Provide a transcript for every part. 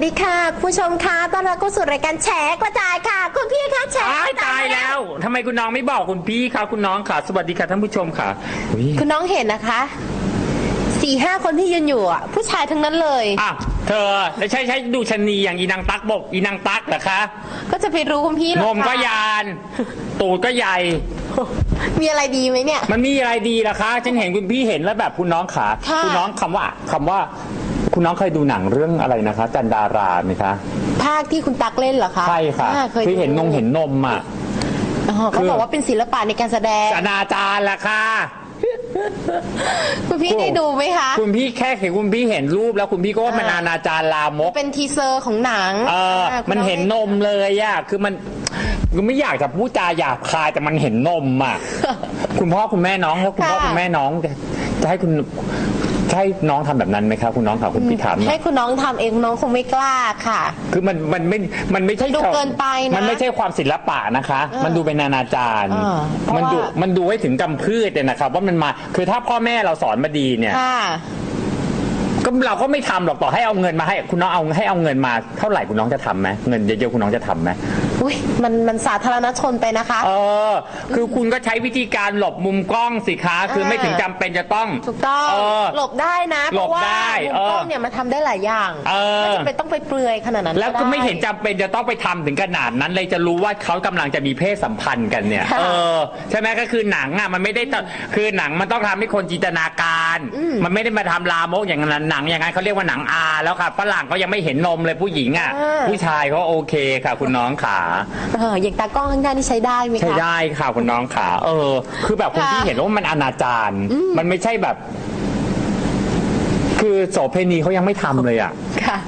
วัสดีค่ะคุณผู้ชมค่ะต้อนรับเข้าสู่รายการแฉกระจายค่ะ คุณพี่คะแฉตายตายแล้วทำไมคุณน้องไม่บอกคุณพี่คะคุณน้องค่ะ สวัสดีค่ะท่านผู้ชมค่ะอุ๊ยคุณน้องเห็นนะคะสี่ห้าคนที่ยืนอยู่อะผู้ชายทั้งนั้นเลย อะเธอแล้วใช่ใช่ดูชะนีอย่างอีนางตักบอกอีนางตักเหรอคะก็จะไปรู้คุณพี่เหรนอมก็คะยาน ตูดก็ใหญ่ มีอะไรดีไหมเนี่ย มันมีอะไรดีล่ะคะ ฉันเห็นคุณพี่เห็นแล้วแบบคุณน้องขาค่ะ ณน้องคำว่าคำว่า คุณน้องเคยดูหนังเรื่องอะไรนะคะ จันดาราไหมคะ ภาคที่คุณตักเล่นเหรอคะใช่ค่ะอ่าเคยคือเห็นนดูงเห็นนมอะ อ๋อเขาบอกว่าเป็นศิลปะในการแสดง อนาจารล่ะค่ะ คุณพี่ได้ดูไหมคะ คุณพี่แค่เห็นคุณพี่เห็นรูปแล้วคุณพี่ก็ว่ามันอ่าอนาจารลามก เป็นทีเซอร์ของหนังเอออ่าคุณมันองเห็นนมเลยอะคือมันคือไม่อยากจะพูดจาหยาบคายแต่มันเห็นนมอะคุณพ่อคุณแม่น้องแล้วคุณพ่อคุณแม่น้องจะจะให้คุณจะ ให้น้องทำแบบนั้นไหมครับคุณน้องครับคุณพี่ถามหน่ให้อยคุณน้องทำเองน้องคงไม่กล้าค่ะ คือมันมันไม่มันไม่ใช่ดูเกินไปนะมันไม่ใช่ความศิลปะนะคะเออมันดูเป็นนานาจารเออเพราะมันดูว่า มันดูให้ถึงกำพืชเนี่ยนะครับ ว่ามันมาคือถ้าพ่อแม่เราสอนมาดีเนี่ย ค่ะ ก็เราก็ไม่ทำหรอกต่อให้เอาเงินมาให้คุณน้องเอาให้เอาเงินมาเท่าไหร่คุณน้องจะทำไหมเงินเยอะๆคุณน้องจะทำไหม อุ้ยมันมันสาธารณชนไปนะคะ เออ คือคุณก็ใช้วิธีการหลบมุมกล้องสิคะ คือไม่ถึงจำเป็นจะต้อง ถูกต้องเออหลบได้นะหลบเพราะว่าได้มุมเออกล้องเนี่ยมันทำได้หลายอย่างเออ ไม่จำเป็นต้องไปเปลือยขนาดนั้นแล้วก็ด้ไม่เห็นจำเป็นจะต้องไปทำถึงขนาดนั้นเลยจะรู้ว่าเขากำลังจะมีเพศสัมพันธ์กันเนี่ย ค่ะเออ ใช่ไหมก็คือหนังอะมันไม่ได้ต้องคือหนังมันต้องทำให้คนจินตนาการมันไม่ได้มาทำลามกอย่างนั้นหนังอย่างนั้นเขาเรียกว่าหนังอาแล้วค่ะฝรั่งเขายังไม่เห็นนมเลยผู้หญิงอะผู้ชายเขาโอเคค่ะ คุณน้องขาเอออย่างตากล้องข้างหน้านี่ใช้ได้ไหมคะ ใช่ได้ค่ะคุณน้องขาเออ คือแบบคุณค่ะที่เห็นว่ามันอนาจารมันไม่ใช่แบบ คือโสเพณีเขายังไม่ทำเลยอะ ค่ะ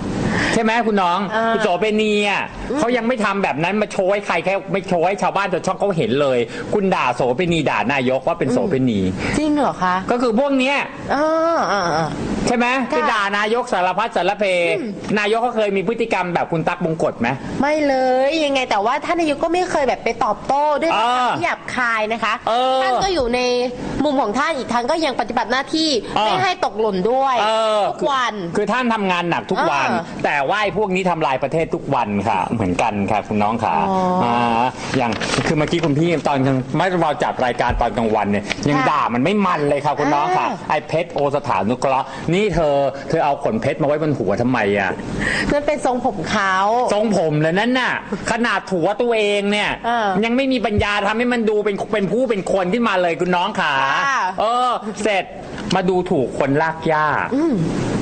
ใช่ไหมคุณน้องอ่า คุณโสเภณีอะเขายังไม่ทำแบบนั้นมาโชว์ให้ใครแค่ไม่โชว์ให้ชาวบ้านชาวช่องเขาเห็นเลย คุณด่าโสเภณีด่านายกว่าเป็นโสเภณี จริงเหรอคะก็คือพวกเนี้ย อ่าอ่าอ่า ใช่ไหมค่ะคือด่านายกสารพัดสารเพ นายกเขาเคยมีพฤติกรรมแบบคุณตั๊กบงกฎไหม ไม่เลยยังไงแต่ว่าท่านนายกก็ไม่เคยแบบไปตอบโต้ด้วยเออคำที่หยาบคายนะคะเออท่านก็อยู่ในมุมของท่านอีกทางก็ยังปฏิบัติหน้าที่เออ ไม่ให้ตกหล่นด้วยเออทุกวัน คือท่านทำงานหนักทุกวัน เออแต่ว่าไอ้พวกนี้ทำลายประเทศทุกวันค่ะ เหมือนกันค่ะคุณน้องค่ะอ๋ออ่าอย่างคือเมื่อกี้คุณพี่ตอนกลางไม่เราจัดรายการตอนกลางวันเนี่ยยังค่ะด่ามันไม่มันเลยค่ะคุณน้องค่ะอ่าไอ้เพชรโอสถานุเคราะห์นี่เธอ เธอเอาขนเพชรมาไว้บนหัวทำไมอะ นั่นเป็นทรงผมเขา ทรงผมเลยนั่นน่ะ ขนาดถัวตัวเองเนี่ย เออยังไม่มีปัญญาทำให้มันดูเป็นเป็นผู้เป็นคนขึ้นมาเลยคุณน้องขาค่ะ เออ เสร็จมาดูถูกคนลากหญ้าใ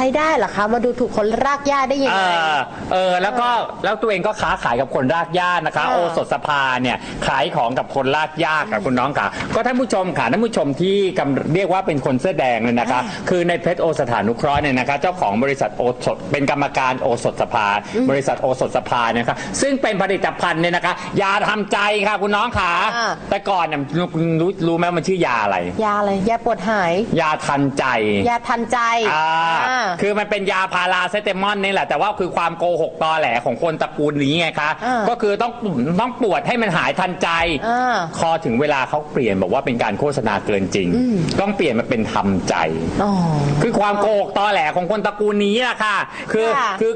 ช้ได้เหรอคะ มาดูถูกคนรากหญ้าได้ยังเอไง อเออแล้วก็แล้วตัวเองก็ค้าขายกับคนรากหญ้านะคะ เออโอสถสภาเนี่ยขายของกับคนรากหญ้าค่ะคุณน้องค่ะ ก็ท่านผู้ชมค่ะท่านผู้ชมที่กำเรียกว่าเป็นคนเสื้อแดงเนี่ยนะคะ คือในเพชรโอสถานุเคราะห์เนี่ยนะคะ เจ้าของบริษัทโอสถเป็นกรรมการโอสถสภา บริษัทโอสถสภาเนี่ยนะคะซึ่งเป็นผลิตภัณฑ์เนี่ยนะคะยาทำใจค่ะคุณน้องค่ะ อ่า แต่ก่อนเนี่ยคุณรู้รู้ไหมมันชื่อยาอะไร ยาอะไรยาปวดหาย ยาทันใจ ยาทันใจอ่าอ่าคือมันเป็นยาพาราเซตามอลนี่แหละแต่ว่าคือความโกหกตอแหลของคนตระกูลนี้ไงคะ อ่าก็คือต้องต้องปวดให้มันหายทันใจอ่าพอถึงเวลาเขาเปลี่ยนบอกว่าเป็นการโฆษณาเกินจริง ต้องเปลี่ยนมาเป็นทำใจ อ๋อ คือความโกหกตอแหลของคนตระกูลนี้อะค่ะ คือค่ะคือ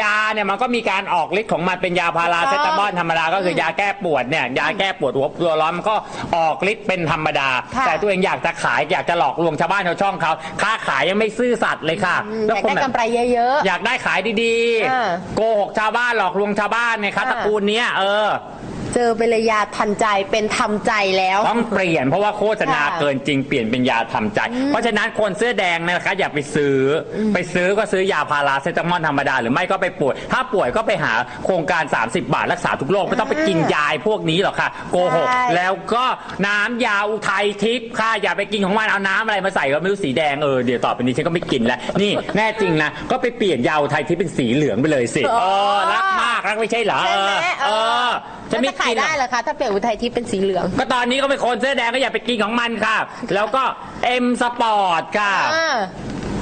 ยาเนี่ยมันก็มีการออกฤทธิ์ของมันเป็นยาพาราเซตามอลธรรมดาก็คือยาแก้ปวดเนี่ยยาแก้ปวดหัวตัวร้อนมันก็ออกฤทธิ์เป็นธรรมดา ค่ะแต่ตัวเองอยากจะขายอยากจะหลอกลวงชาวบ้านชาวช่องเขาค้าขายยังไม่ซื่อสัตย์เลยค่ะอยากได้กำไรเยอะ อยากได้ขายดีอ่า ๆ โกหกชาวบ้านหลอกลวงชาวบ้านเนี่ยครับอ่าตระกูลเนี้ยเออๆ เจอไปเลยยาทันใจเป็นทำใจแล้ว ต้องเปลี่ยนเพราะว่าโฆษณาค่ะเกินจริงเปลี่ยนเป็นยาทำใจ เพราะฉะนั้นคนเสื้อแดงเนยนะคะอย่าไปซื้ออไปซื้อก็ซื้อยาพาราเซตามอลธรรมดาหรือไม่ก็ไปป่วย ถ้าป่วยก็ไปหาโครงการ 30 บาทรักษาทุกโรคไม่ต้องไปกินยาพวกนี้หรอกค่ะ โกหก ใช่ แล้วก็น้ำยาอุทัยทิพย์ค่ะอย่าไปกินของมันเอาน้ำอะไรมาใส่ก็ไม่รู้สีแดงเออเดี๋ยวต่อไปนี้ฉันก็ไม่กินแล้ว นี่แน่จริงนะก็ไปเปลี่ยนยาอุทัยทิพย์เป็นสีเหลืองไปเลยสิอ๋อเออรักมากรักไม่ใช่เหรอใช่ไหมเออ จะจะไม่ไม่ขายกินได้เหรอคะ ถ้าเปลี่ยนอุทัยทิพย์เป็นสีเหลือง ก็ตอนนี้ก็เป็นคนเสื้อแดงก็อย่าไปกินของมันค่ะ แล้วก็เอ็มสปอร์ตค่ะ อ่า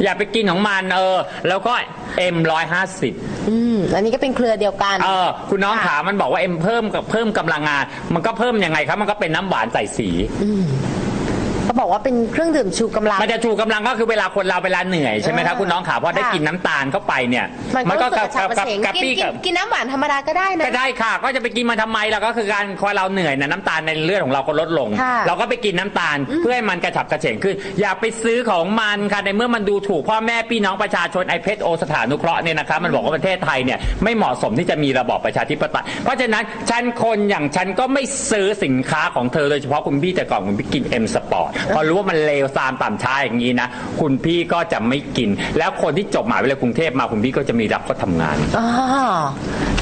อย่าไปกินของมันเออ แล้วก็เอ็มร้อยห้าสิบอืม อันนี้ก็เป็นเครือเดียวกัน เออ คุณน้องค่ะ ขามันบอกว่าเอ็มเพิ่มกับเพิ่มกำลังงาน มันก็เพิ่มยังไงครับ มันก็เป็นน้ำหวานใส่สี เขาบอกว่าเป็นเครื่องดื่มชูกำลัง มันจะชูกำลังก็คือเวลาคนเราเวลาเหนื่อยใช่ไหมครับคุณน้องขาพอได้ค่ะกินน้ำตาลเข้าไปเนี่ยมันก็กับกระฉับกระกับเฉงกับกินปี้กินกับกินน้ำหวานธรรมดาก็ได้นะ ก็ได้ค่ะ ก็จะไปกินมันทำไมล่ะก็คือการพอเราเหนื่อยนะน้ำตาลในเลือดของเราก็ลดลง ค่ะเราก็ไปกินน้ำตาลเพื่อให้มันกระฉับกระเฉงขึ้น อย่าไปซื้อของมันค่ะในเมื่อมันดูถูกพ่อแม่พี่น้องประชาชนไอเพชรโอสถานุเคราะห์เนี่ยนะคะมันบอกว่าประเทศไทยเนี่ยไม่เหมาะสมที่จะมีระบอบประชาธิปไตยเพราะฉะนั้นฉันคนอย่างฉันก็ไม่ซื้อสินค้าของเธอโดยเฉพาะคุณพี่แต่ก่อนคุณพี่กินเอ็มสปอร์ตพอรู้ว่ามันเลวซามต่ำช้าอย่างนี้นะ คุณพี่ก็จะไม่กิน แล้วคนที่จบมหาวิทยาลัยกรุงเทพมาคุณพี่ก็จะมีรับก็ทำงานอ๋อ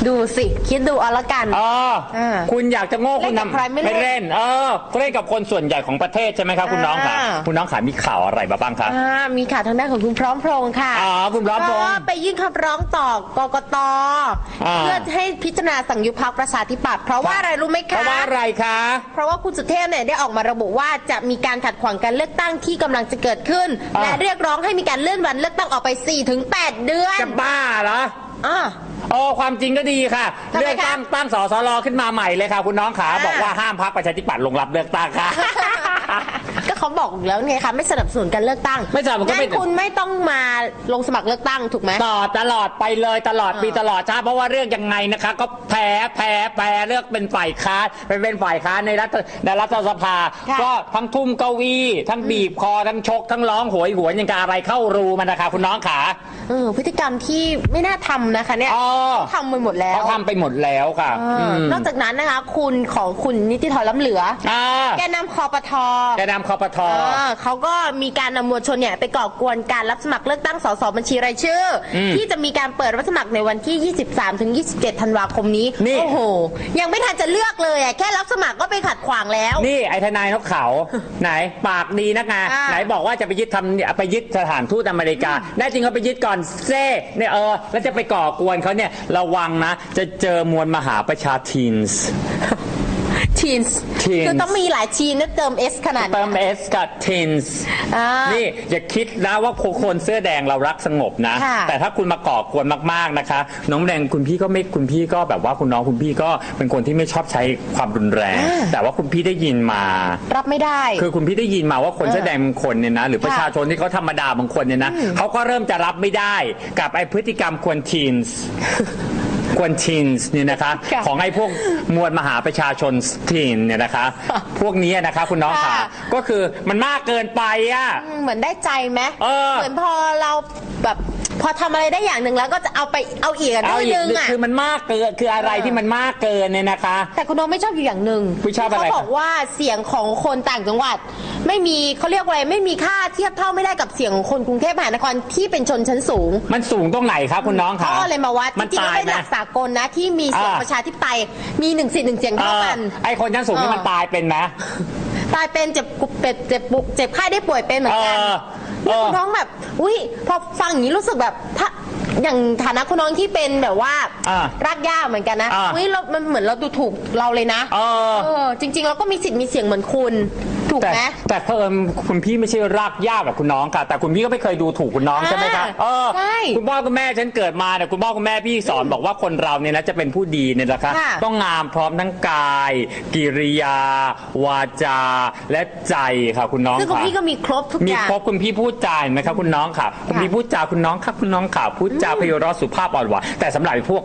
ดูสิ คิดดูเอาละกันอ๋ออ่าคุณอยากจะโง่คุณเล่นกับใครไม่เล่นไม่เล่นเออเล่นกับคนส่วนใหญ่ของประเทศใช่ไหมครับคุณน้องค่ะอ่า คุณน้องขามีข่าวอะไรมาบ้างคะ อ่ามีข่าวทางด้านของคุณพร้อมพรงษ์ค่ะอ๋อคุณพร้อมพรงษ์ก็ไปยื่นคำร้องต่อกกตอ่า เพื่อให้พิจารณาสั่งยุบพักประชาธิปัตย์เพราะว่าอะไรรู้ไหมเพคะ ราะว่าอะไรคะ เพราะว่าคุณสุเทพเนี่ยได้ออกมาระบุว่าจะมีการขัดขวางการเลือกตั้งที่กำลังจะเกิดขึ้น อ่าและเรียกร้องให้มีการเลื่อนวันเลือกตั้งออกไป 4-8 เดือนจะบ้าเหรออ่าโอ้ความจริงก็ดีค่ะ ทำไมคะเลือกตั้งตั้งสสรขึ้นมาใหม่เลยค่ะ คุณน้องขาอ่า บอกว่าห้ามพักประชาธิปัตย์ลงรับเลือกตั้งค่ะก็ เขาบอกอยู่แล้วไงคะไม่สนับสนุนการเลือกตั้งไม่สนับสนุนก็ไม่ งั้นคุณไม่ต้องมาลงสมัครเลือกตั้งถูกไหม ต่อตลอดไปเลยตลอดอ่าปีตลอดชาติเพราะว่าเรื่องยังไงนะคะ ก็แพ้แพ้แพ้เลือกเป็นฝ่ายค้านไปเป็นฝ่ายค้านในรัฐในรัฐสภา ค่ะก็ทั้งทุ่มเก้าอี้ทั้งบีบคอทั้งชก ทั้งร้องโหยหวนยังกับอะไรเข้ารูมันนะคะคุณน้องขาเออพฤติกรรมที่ไม่น่าทำนะคะเนี่ยอ๋อเขาทำไปหมดแล้วเขาทำไปหมดแล้วค่ะเอออมนอกจากนั้นนะคะ คุณของคุณนิติธรล้ำเหลือ อ่าแกนนำคอปท แกนำคอปทเออเขาก็มีการนำมวลชนเนี่ยไปก่อกวนการรับสมัครเลือกตั้งสสบัญชีรายชื่ออมที่จะมีการเปิดรับสมัครในวันที่ 23 ถึง 27 ธันวาคมนี้ นี่ โอ้โห ยังไม่ทันจะเลือกเลยอะแค่รับสมัครก็ไปขัดขวางแล้ว นี่ไอ้ทนายนกเขา ไหนปากดีนักไงอ่าไหนบอกว่าจะไปยึดทำไปยึดสถานทูตอเมริกาแน่จริงเขาไปยึดก่อนเซ่เนี่ยเออแล้วจะไปก่อกวนเขาเนี่ยระวังนะ จะเจอมวลมหาประชาทีนส์ ทีนส์ Teens คือต้องมีหลายทีนนะเติม S ขนาดเตินี้มเอสกับทีนส์อ่า นี่อย่าคิดนะว่าคนเสื้อแดงเรารักสงบนะ ค่ะ แต่ถ้าคุณมาก่อกวนมากๆนะคะ น้องแดงคุณพี่ก็ไม่คุณพี่ก็แบบว่าคุณน้องคุณพี่ก็เป็นคนที่ไม่ชอบใช้ความรุนแรง แต่ว่าคุณพี่ได้ยินมา รับไม่ได้ คือคุณพี่ได้ยินมาว่าคนเออเสื้อแดงบางคนเนี่ยนะหรือประค่ะชาชนที่เขาธรรมดาบางคนเนี่ยนะเขาก็เริ่มจะรับไม่ได้กับไอ้พฤติกรรมควรทีนส์ ควรทีนส์เนี่ยนะคะ ค่ะของไอ้พวกมวลมหาประชาชนทีนเนี่ยนะคะ พวกนี้นะคะคุณน้องค่ะ ค่ะ ก็คือมันมากเกินไปอะ อืมเหมือนได้ใจไหมเออเหมือนพอเราแบบ พอทำอะไรได้อย่างหนึ่งแล้วก็จะเอาไปเอาอีกอะเอาด้วยอีกนึงอะคือมันมากเกินคืออะไรเออที่มันมากเกินเนี่ยนะคะ แต่คุณน้องไม่ชอบอยู่อย่างหนึ่งคุณชอบอะไร เขาบอกว่าเสียงของคนต่างจังหวัด ไม่มีเขาเรียกว่าอะไรไม่มีค่าเทียบเท่าไม่ได้กับเสียงของคนกรุงเทพมหานครที่เป็นชนชั้นสูง มันสูงตรงไหนครับคุณน้องเขาคะก็เลยมาวัดจมันริงๆตาแล้วยเป็นไหม หลักสากลนะ ที่มีเสียงอ่า ประชาธิปไตยมีหนึ่งสิทธิ์หนึ่งเสียงเอเท่าอกันไอ้คนชั้นสูงที่เออมันตายเป็นไหมตายเป็นเจ็บกุเจ็บเจ็บปุเจ็บไข้ได้ป่วยเป็นเหมือนกัน เออนี่เออ คุณท้องแบบ อุ้ยพอฟังอย่างนี้รู้สึกแบบถ้า อย่างฐานะคุณน้องที่เป็นแบบว่าอ่ารากหญ้าเหมือนกันนะอ่า อุ้ยเรามันเหมือนเราดูถูกเราเลยนะเออ เออจริง ๆ เราก็มีสิทธิ์มีเสียงเหมือนคุณ ถูกแต่ไหม แต่เพิ่มคุณพี่ไม่ใช่รากหญ้าแบบคุณน้องค่ะ แต่คุณพี่ก็ไม่เคยดูถูกคุณน้องอ่าใช่ไหมครับเออใช่คุณพ่อคุณแม่ฉันเกิดมาเนี่ยคุณพ่อคุณแม่พี่สอนบอกว่าคนเราเนี่ยนะจะเป็นผู้ดีเนี่ยนะคะค่ะต้องงามพร้อมทั้งกาย กิริยา วาจา และใจค่ะคุณน้องซึ่งคุณค่ะพี่ก็มีครบทุกมีอย่างครบคุณพี่พูดจาเห็นไหมครับคุณน้องค่ะคุณพี่พูดจาคุณน้องครับคุณน้องค่ะพูดจาพยเราะสุภาพอ่อนหวานแต่สำหรับไอ้พวก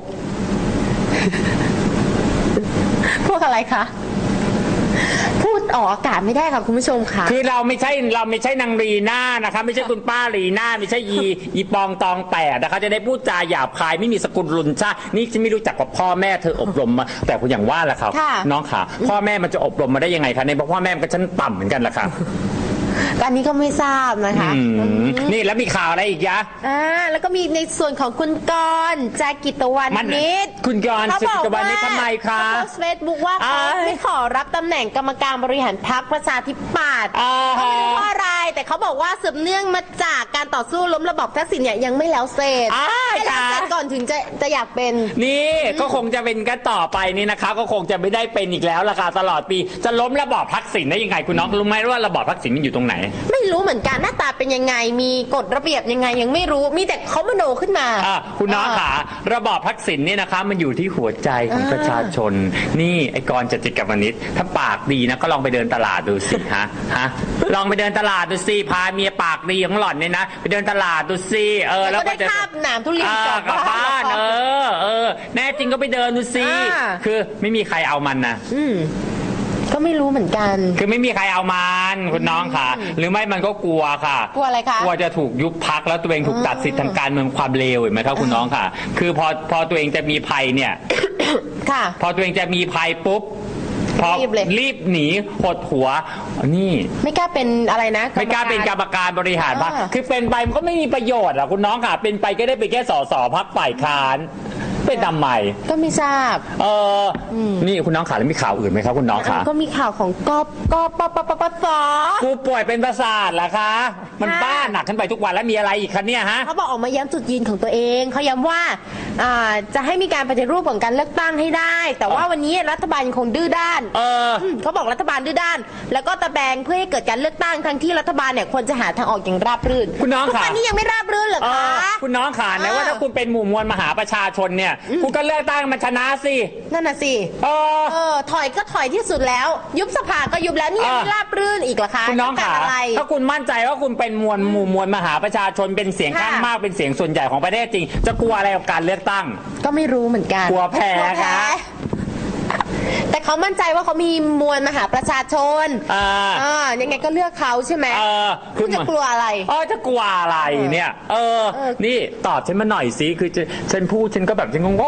พวกอะไรคะพูดออกอากาศไม่ได้ค่ะคุณผู้ชมค่ะ คือเราไม่ใช่เราไม่ใช่นางรีน่านะคะ ไม่ใช่คุณป้ารีน่าไม่ใช่อีอีปองตองแปดนะคะ จะได้พูดจาหยาบคายไม่มีสกุลรุนชาตินี่ฉันไม่รู้จักกับพ่อแม่เธออบรมมา แต่คุณอย่างว่าแหละครับค่ะน้องค่ะ พ่อแม่มันจะอบรมมาได้ยังไงคะในเพราะพ่อแม่มันก็ชั้นต่ำเหมือนกันแหละค่ะ อันนี้ก็ไม่ทราบนะคะอืมนี่แล้วมีข่าวอะไรอีกยะ อ่าแล้วก็มีในส่วนของคุณกรณ์จากกิตวันมันนิดคุณกรณ์เขาบอกจากกิตวรรณนิชทำไมคะเขาโพสต์เฟซบุ๊กว่าเขาอ่าไม่ขอรับตำแหน่งกรรมการบริหารพรรคประชาธิปัตย์อ่าเขาไม่รู้ว่าอะไร แต่เขาบอกว่าสืบเนื่องมาจากการต่อสู้ล้มระบอบทักษิณเนี่ยยังไม่แล้วเสร็จอ่าให้แล้วเสร็จจ้าก่อนถึงจะจะอยากเป็น นี่ก็คงจะเป็นกันต่อไปนี่นะคะ ก็คงจะไม่ได้เป็นอีกแล้วล่ะค่ะตลอดปี จะล้มระบอบทักษิณได้ยังไงคุณน้องรู้ไหมว่าระบอบทักษิณมันอยู่ตรงไหนไม่รู้เหมือนกันหน้าตาเป็นยังไง มีกฎระเบียบยังไงยังไม่รู้มีแต่เขามโนขึ้นมา อะคุณน้องขาระบอบทักษิณเนี่ยนะคะ มันอยู่ที่หัวใจของอ่า ประชาชน นี่ไอ้กรณ์จติกาวนิชถ้าปากดีนะก็ลองไปเดินตลาดดูสิฮะฮะลองไปเดินตลาดดูสิพาเมียปากดีของหล่อนเนี่ยนะไปเดินตลาดดูสิเออแล้วก็ได้จะ คาบหนามทุเรียนอ่ากลับบ้านเออเออ แน่จริงก็ไปเดินดูสิ อ่า คือไม่มีใครเอามันนะ อืม ก็ไม่รู้เหมือนกัน คือไม่มีใครเอามันคุณน้องค่ะ หรือไม่มันก็กลัวค่ะ กลัวอะไรคะ กลัวจะถูกยุบพักแล้วตัวเองถูกตัดสิทธิ์ทางการเมืองความเลวเห็นไหมครับคุณน้องค่ะ คือพอพอตัวเองจะมีภัยเนี่ย ค่ะ พอตัวเองจะมีภัยปุ๊บพอรีบเลย รีบหนีหดหัว นี่ ไม่กล้าเป็นอะไรนะ ไม่กล้าเป็นกรรมการบริหารพรรคอ่าคือเป็นไปมันก็ไม่มีประโยชน์อะคุณน้องค่ะ เป็นไปก็ได้ไปแค่สสพักฝ่ายค้าน เป็นทำไมก็ไม่ทราบ เอออนี่คุณน้องขาแล้วมีข่าวอื่นไหมครับคุณน้องขาก็มีข่าวของกอบกอบปปปปสกูป่วยเป็นประสาทเหรอคะ มันค่ะบ้าหนักขึ้นไปทุกวันแล้วมีอะไรอีกคะเนี่ยฮะ เขาบอกออกมาย้ำจุดยืนของตัวเอง เขาย้ำว่าอ่าจะให้มีการปฏิรูปของการเลือกตั้งให้ได้ แต่ว่าวันนี้รัฐบาลยังคงดื้อด้าน เออมเขาบอกรัฐบาลดื้อด้าน แล้วก็ตะแบงเพื่อให้เกิดการเลือกตั้งทั้งที่รัฐบาลเนี่ยควรจะหาทางออกอย่างราบรื่นคุณน้องทุกค่ะ วันนี้ยังไม่ราบรื่นเหรอเอคะ อคุณน้องขาไหนว่าอ่าถ้าคุณเป็นหมู่มวลมหาประชาชนเนี่ย คุณก็เลือกตั้งมันชนะสินั่นน่ะสิ เออ เออ ถอยก็ถอยที่สุดแล้ว ยุบสภาก็ยุบแล้วนี่ยังไม่อ่าราบรื่นอีกเหรอคะคุณน้องต้ขาการอะไร ถ้าคุณมั่นใจว่าคุณเป็นมวลหมู่มวลมหาประชาชนเป็นเสียงค่ะข้างมากเป็นเสียงส่วนใหญ่ของประเทศจริง จะกลัวอะไรกับการเลือกตั้ง ก็ไม่รู้เหมือนกันกลัวแพ้กลัวครับแต่เขามั่นใจว่าเขามีมวลมหาประชาชนอ่า อ่ายังไงก็เลือกเขาใช่ไหมเออคุณจะกลัวอะไร เออจะกลัวอะไรเนี่ย เออ เออ นี่ตอบฉันมาหน่อยสิคือจะฉันพูดฉันก็แบบฉันงง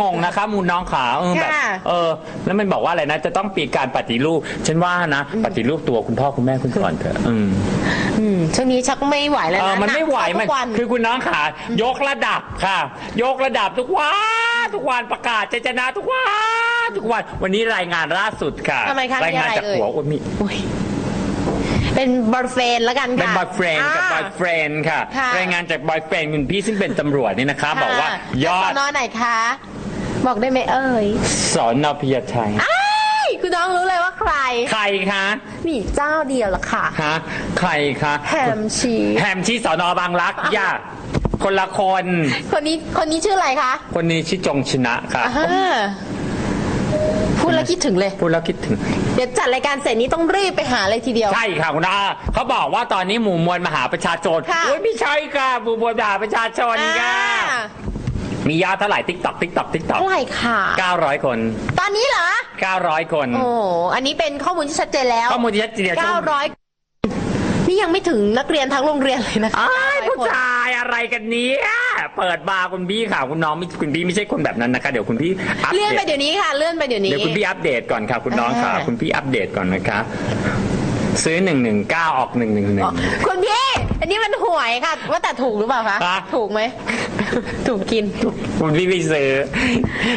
งงนะคะมูลน้องขาเออแบบค่ะ เออ แล้วมันบอกว่าอะไรนะ จะต้องปีการปฏิรูป ฉันว่านะ ปฏิรูปตัวคุณพ่อคุณแม่คุณก่อนเถอะอืม อืมช่วงนี้ชักไม่ไหวแล้วเออนะมันไม่ไหวกมันทุกวัน คือคุณน้องขายกระดับค่ะ ยกระดับทุกวันทุกวันประกาศจะชนะทุกวันทุกวัน วันนี้รายงานล่าสุดค่ะ ทำไมคะรายงานมีอะไรจากเอ่ย หัวโอ้ยมีอุ๊ยเป็นบอยเฟรนแล้วกันค่ะเป็นบอยเฟรนกับาบอยเฟรนค่ะ ค่ะ รายงานจากบอยเฟรนคุณพี่ซึ่งเป็นตำรวจนี่นะคะ บอกว่าค่ะยอสดอนอไหนคะ บอกได้ไหมเอ่ยสอนอพญาไทอ้ายคุณน้องรู้เลยว่าใคร ใครคะมีเจ้าเดียวละค่ะฮะใครคะแฮมชีแฮมที่สอนอบางรักย่าคนละคน คนนี้คนนี้ชื่ออะไรคะ คนนี้ชื่อจงชนะค่ะอ่าพูดแล้วคิดถึงเลย พูดแล้วคิดถึง เดี๋ยวจัดรายการเสร็จนี้ต้องรีบไปหาเลยทีเดียว ใช่ค่ะคุณอาเขาบอกว่าตอนนี้หมู่มวลมหาประชาชนค่ะโอ้ยไม่ใช่ค่ะหมู่มวลมหาประชาชนค่ะอ่า มียอดเท่าไหร่ติ๊กต็อกติ๊กต็อกติ๊กต็อกเท่าไหร่ค่ะ 900 คน ตอนนี้เหรอ 900 คน โอ้อันนี้เป็นข้อมูลที่ชัดเจนแล้วข้อมูลที่ชัดเจนเก้าร้อยนี่ยังไม่ถึงนักเรียนทั้งโรงเรียนเลยนะคะอ้าย900ผู้คนชายอะไรกันเนี้ยเปิดบาร์คุณพี่ค่ะคุณน้องไม่คุณพี่ไม่ใช่คนแบบนั้นนะคะ เดี๋ยวคุณพี่อัปเลื่อนเดไปตเดี๋ยวนี้ค่ะเลื่อนไปเดี๋ยวนี้เดี๋ยวคุณพี่อัปเดตก่อนค่ะ คุณน้องค่ะอ่าคุณพี่อัปเดตก่อนนะคะซื้อ119ออกอ๋อ111คุณพี่ อันนี้มันหวยค่ะ ว่าแต่ถูกหรือเปล่าคะฮะถูกไหม ถูกกินคุณพี่ไม่ซื้อ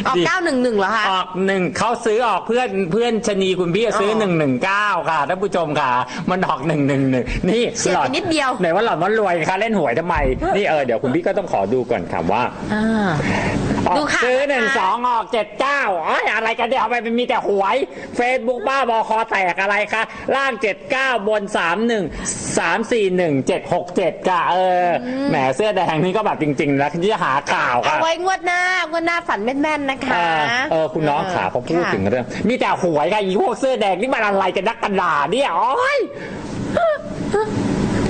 ออกดิเก้าหนึ่งหนึ่งเหรอคะ ออกหนึ่งเขาซื้อออกเพื่อนเพื่อนชะนีคุณพี่ซื้ออ๋หอนึ่งหนึ่งเก้าค่ะท่านผู้ชมค่ะ มันออกหนึ่งหนึ่งหนึ่งนี่เฉียดไปนิดเดียว ไหนว่าหล่อนมันรวยค่ะเล่นหวยทำไม นี่เออเดี๋ยวคุณพี่ก็ต้องขอดูก่อนค่ะว่า อ่าออก ดูค่ะซื้อหนึ่งนะคะสองออกเจ็ดเก้าอ๋ออะไรกันเนี่ยเอาไปมันมีแต่หวยเฟซบุ๊กบ้าบอคอแตกอะไรคะล่างเจ็ดเก้าบนสามหนึ่งสามสี่หนึ่งเจ็ดหกเจ็ดค่ะเอออแหมเสื้อแดงนี่ก็แบบจริงๆแล้วที่จะหาข่าวเอาค่ะไว้งวดหน้างวดหน้าฝันแม่นๆนะคะ เออเออคุณน้องขาพอพูดค่ะถึงเรื่อง มีแต่หวยค่ะอีพวกเสื้อแดงนี่มันอะไรกันนักกันหนาเนี่ยโอ้ย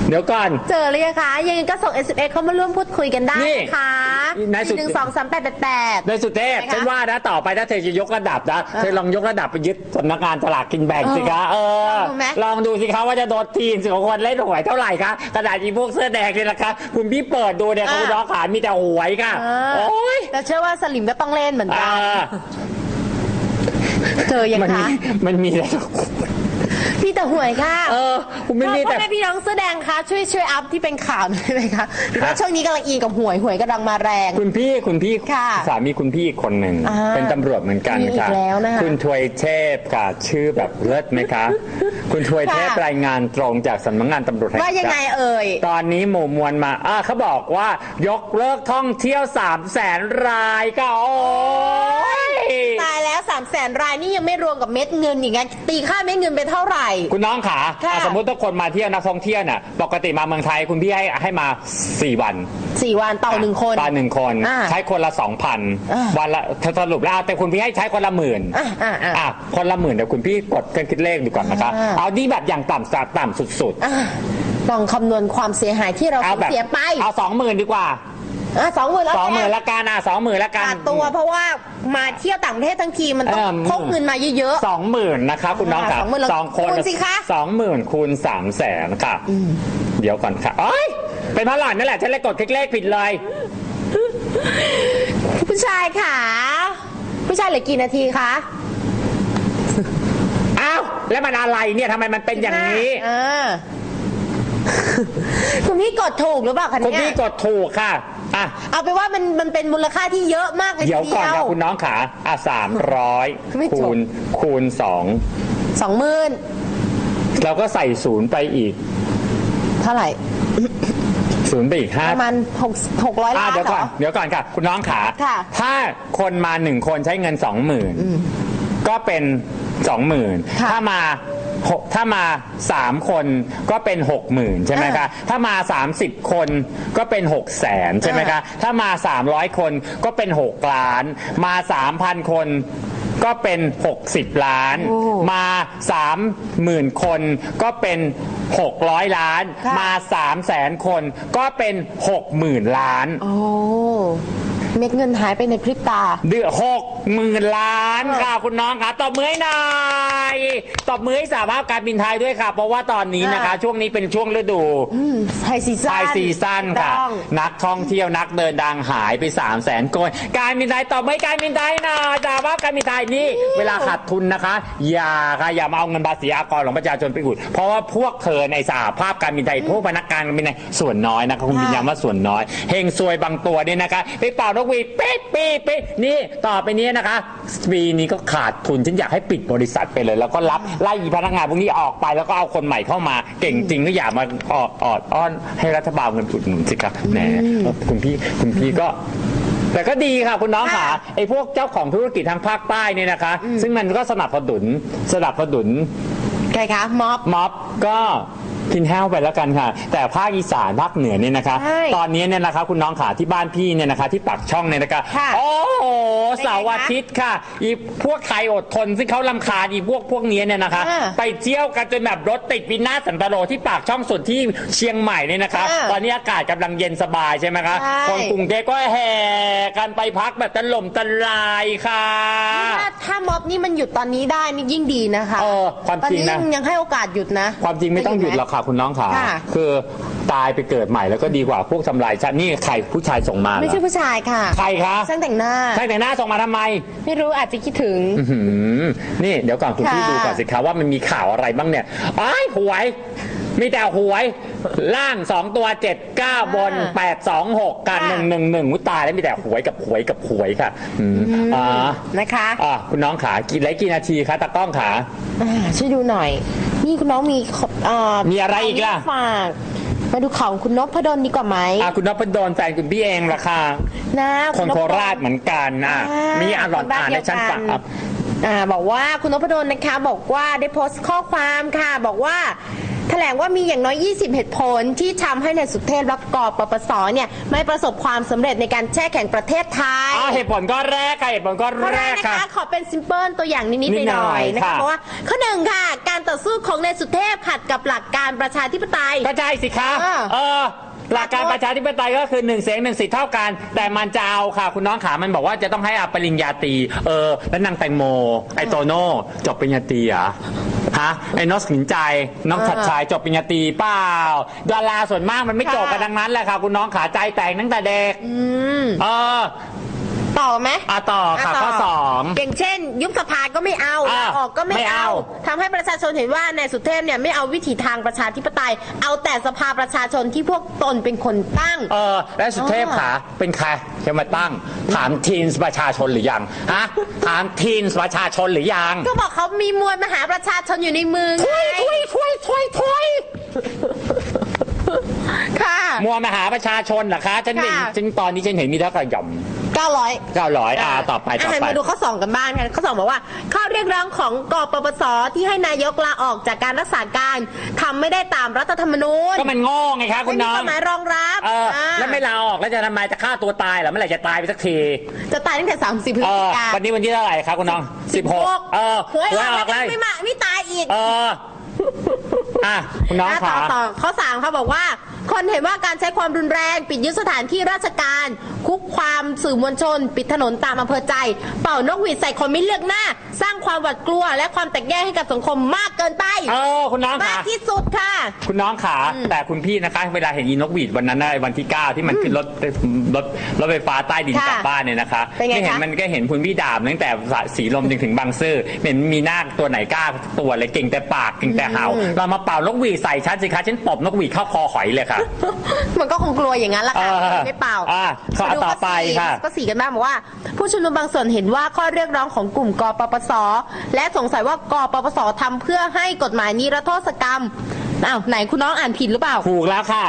เดี๋ยวก่อน เจอเลยอะคะยังไงก็ส่ง s อ s เข้ามาร่วมพูดคุยกันได้นี่นะคะนายสุด หนึ่งสองสามแปดแปดแปดโดยสุเทพไหนคะฉันว่านะต่อไปถ้าเธอจะยกระดับนะเธอลองยกระดับไปยึดสำนักงานสลากกินแบ่งสิคะเออ ลองดูไหม ลองดูสิคะว่าจะโดนทีมสิของคนเล่นหวยเท่าไหร่คะกระดาษอีพวกเสื้อแดงนี่แหละคะคุณพี่เปิดดูเนี่ยคุณน้องขามีแต่หวยค่ะอ่าโอ้ยแต่เชื่อว่าสลิมก็ต้องเล่นเหมือนกัอ่าน เจอยังมันคะมีมันมีแต่ พี่แต่หวยค่ะเออคุณไม่มีพ่อแต่แม่พี่น้องเสื้อแดงคะช่วยช่วยอัพที่เป็นข่าวหน่อยได้ไหมคะหรือว่าช่วงนี้กำลังอินกับหวยหวยกำลังมาแรง คุณพี่คุณพี่ค่ะสามีคุณพี่อีกคนหนึ่งอ่าเป็นตำรวจเหมือนกันมีอีกค่ะแล้วนะคะคุณทวยเทพค่ะชื่อแบบเลิศไหมคะ คุณทวยเทพค่ะ รายงานตรงจากสำนักงานตำรวจแห่งว่ายังไงชาติเอ่ย ตอนนี้หมู่มวลมาอ่าเขาบอกว่ายกเลิกท่องเที่ยวสามแสนรายก็โอ้ย ตายแล้วสามแสนรายนี่ยังไม่รวมกับเม็ดเงินอีกไงตีค่าเม็ดเงินไปเท่าไหร่คุณน้องขาค่ะ อะสมมติถ้าคนมาเที่ยวนักท่องเที่ยวน่ะ ปกติมาเมืองไทยคุณพี่ให้ให้มา 4 วันสี่วันต่อหนึ่งคน ต่อหนึ่งคน อ่าใช้คนละสองพันอ่าวันละสรุปแล้วแต่คุณพี่ให้ใช้คนละหมื่น อะอะอะ อะคนละหมื่นเดี๋ยวคุณพี่กดเครื่องคิดเลขดูก่อนนะคะ อ่า เอานี่แบบอย่างต่ำสต่ำสุดอะลองคำนวณความเสียหายที่เราๆเอาสูญแบบเสียไป เอาสองหมื่นดีกว่า อะสองหมื่นแล้วสองหมื่นกัละกันอะสองหมื่นละกัน ขาดตัวเพราะว่ามาเที่ยวต่างประเทศทั้งทีมันต้องเออ พกเงินมาเยอะ สองหมื่นนะคะคุณน้องค่ะอ่า20,000สองคนคูณสิคะ สองหมื่นคูณสามแสนค่ะ เดี๋ยวก่อนค่ะเอ้ยเป็นพระหลานนั่นแหละฉันเลยกดคลิกเลขผิดเลย ๆผู้ชายค่ะ ผู้ชายเหลือกี่นาทีคะอ้าว แล้วมันอะไรเนี่ยทำไมมันเป็นอย่างนี้อ่าคุณพี่กดถูกหรือเปล่าคะคุณเนี่พี่ยกดถูกค่ะ อะ เอาไปนว่ามันมันเป็นมูลค่าที่เยอะมากเลยเดี๋ยวทีก่อนเดียค่ะวคุณน้องขาอะสามร้อยไม่จบคูณคูณสองสองหมื่นเราก็ใส่ศูนย์ไปอีกเท่าไหร่ ศูนย์ไปอีกห้า ประมาณหกหกร้อยอะล้านเดี๋ยวเหรก่อนอ เดี๋ยวก่อนค่ะ คุณน้องขาค่ะถ้าคนมาหนึ่งคนใช้เงินสองหมื่นก็เป็นสองหมื่นค่ะถ้ามา หกถ้ามาสามคนก็เป็นหกหมื่นใช่ไหมคะอ่าถ้ามาสามสิบคนก็เป็นหกแสนใช่ไหมคะ ถ้ามาสามร้อยคนก็เป็นหกล้าน มาสามพันคนก็เป็น 60 ล้าน มา 30,000 คนก็เป็น 600 ล้านค่ะมา 3 0 0แสนคนก็เป็น 60,000 ล้าน โอ้ เม็ดเงินหายไปในพริบตา เดือหกหมื่นล้านค่ะคุณน้องค่ะตบมือให้หน่อยตบมือให้สาภาพการบินไทยด้วยค่ะ เพราะว่าตอนนี้นะคะ ค่ะ ช่วงนี้เป็นช่วงฤดูไฮซีซั่นไฮซีซั่นค่ะ ต้อง นักท่องเที่ยวนักเดินทางหายไป 3 0 0แสนคน การบินไทยตบมือให้การบินไทยหน่อยสาภาพการบินไทยนี่ เวลาขาดทุนนะคะ อย่าค่ะอย่ามาเอาเงินภาษีอากรของประชาชนไปอุด เพราะว่าพวกเธอในสหภาพการบินไทยพวกพนักงานการบินไทยส่วนน้อยนะคะคุณบินย้ำว่าส่วนน้อยเฮงซวยบางตัวเนี่ยนะคะไปเป่านกหวีดเป๊ะเป๊ะเป๊ะนี่ต่อไปนี้นะคะปีนี้ก็ขาดทุนฉันอยากให้ปิดบริษัทไปเลย แล้วก็รับไล่พนักงานพวกนี้ออกไปแล้วก็เอาคนใหม่เข้ามา เก่งจริงก็อย่ามาออดออดอ้อนให้รัฐบาลเงินอุดหนุนสิครับแหมคุณพี่คุณพี่ก็แต่ก็ดีค่ะคุณน้องค่ะไอ้พวกเจ้าของธุรกิจทางภาคใต้เนี่ยนะคะ ซึ่งมันก็สนับสนุนสนับสนุนใครคะม็อบม็อบก็ กินแห้วไปแล้วกันค่ะ แต่ภาคอีสานภาคเหนือเนี่ยนะคะ ใช่ตอนนี้เนี่ยนะคะคุณน้องขาที่บ้านพี่เนี่ยนะคะ ที่ปากช่องเนี่ยนะคะค่ะโอ้โหเป็นไงคะเสาร์อาทิตย์ค่ะ อีพวกไทยอดทนซึ่งเขาลำคาญอีพวกพวกนี้เนี่ยนะคะ อ่าไปเที่ยวกันจนแบบรถติดวินาศสันตโลที่ปากช่องส่วนที่เชียงใหม่เนี่ยนะคะ อ่าตอนนี้อากาศกำลังเย็นสบายใช่ไหมคะใช่ คนกรุงเทพก็แห่กันไปพักแบบตล่มตลายค่ะ ถ้าถ้าม็อบนี่มันหยุดตอนนี้ได้นี่ยิ่งดีนะคะเออความจริงนะตอนนี้ยังให้โอกาสหยุดนะ ความจริงไม่ต้องหยุดหรอกค่ะคุณน้องขาค่ะ คือตายไปเกิดใหม่แล้วก็ดีกว่าพวกทำลายชาตินี่ใครผู้ชายส่งมาเหรไม่อใช่ผู้ชายค่ะใครคะช่างแต่งหน้า ใช่แต่หน้าส่งมาทำไม ไม่รู้อาจจะคิดถึง อื้อหือนี่เดี๋ยวก่อนคุณพี่ค่ะดูก่อนสิคะว่ามันมีข่าวอะไรบ้างเนี่ยอ้ายหวย มีแต่หวยล่างสองตัวเจ็ดเก้าบนแปดสองหกกันหนึ่งหนึ่งหนึ่งตายแล้วมีแต่หวยกับหวยกับหวยค่ะอืมอ่านะคะอ่าคุณน้องขากี่ไรกี่นาทีคะตากล้องขาอ่าช่วยดูหน่อย นี่คุณน้องมีเอ่อมีอะไรอีกล่ะฝากมาดูข่าวของคุณนพดลดีกว่าไหมอ่าคุณนพดลแฟนคุณพี่เองราคานะคนณพโคดลราชเหมือนกันอะอ่ามีอ่านหลอนบ้อ่านให้ฉันฟังเดียวอะอ่าบอกว่าคุณนพดลนะคะ บอกว่าได้โพสต์ข้อความค่ะ บอกว่า แถลงว่ามีอย่างน้อย 20 เหตุผลที่ทำให้ในายสุเทพและกอปปสเนี่ยไม่ประสบความสำเร็จในการแช่แข่งประเทศไทยอ๋อเหตุผลก็แรกค่ะเหตุผลก็ข้อแรแรกกนะค่ะ คะขอเป็นซิมเพิลตัวอย่างนิดนิๆดไปหหน่น่ออยยนะคะค่ะ เพราะว่าข้อหนึ่งค่ะ การต่อสู้ของนายสุเทพขัดกับหลักการประชาธิปไตย ก็ใช่สิคะอ่าเออ หลักการประชาธิปไตยก็คือหนึ่งเสียงหนึ่งสิทธิ์เท่ากัน แต่มันจะเอาค่ะ คุณน้องขามันบอกว่าจะต้องให้อาปริญญาตรีเออแล้วนางแตงโม ไอโตโน่จบปริญญาตรีเหรอฮะไอ้นอสสินใจน้องชัดชายจบปริญญาตรีเปล่าดาราส่วนมากมันไม่จบกันดังนั้นแหละค่ะ คุณน้องขาใจแตกตั้งแต่เด็ก อืม เออ ต่อไหมอะต่อค่ะะข้อสอง อย่างเช่น ยุบสภาก็ไม่เอาอะลาออกก็ไม่ไม่เอา เอาทำให้ประชาชนเห็นว่านายสุเทพเนี่ยไม่เอาวิถีทางประชาธิปไตย เอาแต่สภาประชาชนที่พวกตนเป็นคนตั้ง เออและสุเทพอ่าขาเป็นใครจะมาตั้ง ถามทีนประชาชนหรือยังฮะถามทีนประชาชนหรือยังก็บอกเขามีมวลมหาประชาชนอยู่ในมือไงทุยทุยทุยทุยค่ะ มัวมหาประชาชนเหรอคะฉันเห็นค่ะ ฉันตอนนี้ฉันเห็นมีเท่ากับหย่อมก 900 900อ่าต่อไปต่อหันไป มาดูข้อสองกันบ้างค่ะข้อสองบอกว่าข้อเรียกร้องของกปปสที่ให้นายกลาออกจากการรักษาการทำไม่ได้ตามรัฐธรรมนูญก็มันโง่ไงคะคุไม่ณมีน้อกงฎหมายรองรับเอออ่าแล้วไม่ลาออกแล้วจะทำไมจะฆ่าตัวตายเหรอเมื่อไหร่จะตายไปสักที จะตายตั้งแต่ 30พฤศเอจิอกาวันนี้วันที่เท่าไหร่ครับคุณน้อง 16 เออหวยหวยออออกกแล้แล้ววไม่มาไม่ตายอีก เอออะคุณน้องอะขาต่อต่อข้อสามค่ะบอกว่า คนเห็นว่าการใช้ความรุนแรง ปิดยึดสถานที่ราชการ คุกความสื่อมวลชน ปิดถนนตามอำเภอใจ เป่านกหวีดใส่คนไม่เลือกหน้า สร้างความหวาดกลัว และความแตกแยกให้กับสังคมมากเกินไปเออคุณน้องมาขากที่สุดค่ะ คุณน้องขาแต่คุณพี่นะคะ เวลาเห็นอีนกหวีดวันนั้นนะวันที่ 9 ที่มันขึ้นรถรถรถไฟฟ้าใต้ดินค่ะกลับบ้านเนี่ยนะคะเป็นไงไม่เห็นคะมันก็เห็นคุณพี่ดาบตั้งแต่สีลมจนถึงบางซื่อไม่เห็นมีนาคตัวไหนกล้าตัวเลยเก่งแต่ปากเก่งแต่เห่าเรามาเป่านกหวีดใส่ฉันสิคะฉันตบนกหวีดเข้าคอหอยเลยค่ะมันก็คงกลัวอย่างนั้นแหละค่ะเออไม่เป่าอะข้อมาดูต่อไปสี่ค่ะข้อสี่กันบ้างบอกว่า ผู้ชุมนุมบางส่วนเห็นว่าข้อเรียกร้องของกลุ่มกปปส และสงสัยว่ากปปสทำเพื่อให้กฎหมายนิรโทษกรรมอ้าวไหนคุณน้องอ่านผิดหรือเปล่า ถูกแล้วค่ะ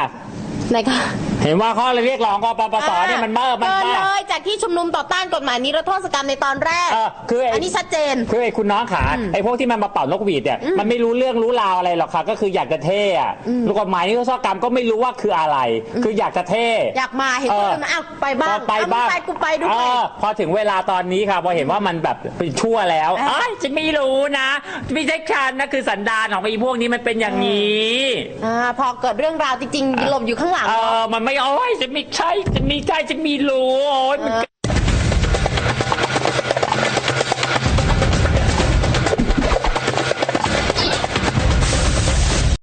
ไหนคะ เห็นว่าข้อเรียกร้องกปปสเนี่ยมันเมื่อมันเกินเมื่อเลยจากที่ชุมนุมต่อต้านกฎหมายนิรโทษกรรมในตอนแรกเออคือไอ้อันนี้ชัดเจน คือไอ้คุณน้องขาไอ้พวกที่มันมาเป่านกหวีดเนี่ยมันไม่รู้เรื่องรู้ราวอะไรหรอกค่ะ ก็คืออยากจะเท่อะลูกกฎหมายนิรโทษกรรมก็ไม่รู้ว่าคืออะไร คืออยากจะเท่ อยากมาเห็นเอคอนมาอ้าวไปบ้างก็ไปบ้างเอมึไปกูไปด้วย เออพอถึงเวลาตอนนี้ค่ะพอเห็นว่ามันแบบไปชั่วแล้วเออเอ้ยจะไม่รู้นะไม่ใช่ฉันนะคือสันดานของไอ้พวกนี้มันเป็นอย่างนี้อ่าพอเกิดเรื่องราวจริงๆหลบอยู่ข้างหลังเออมันไม่ไม่โอ้ยจะไม่ใช่จะมีใจจะมีรู้โอ้ยมัน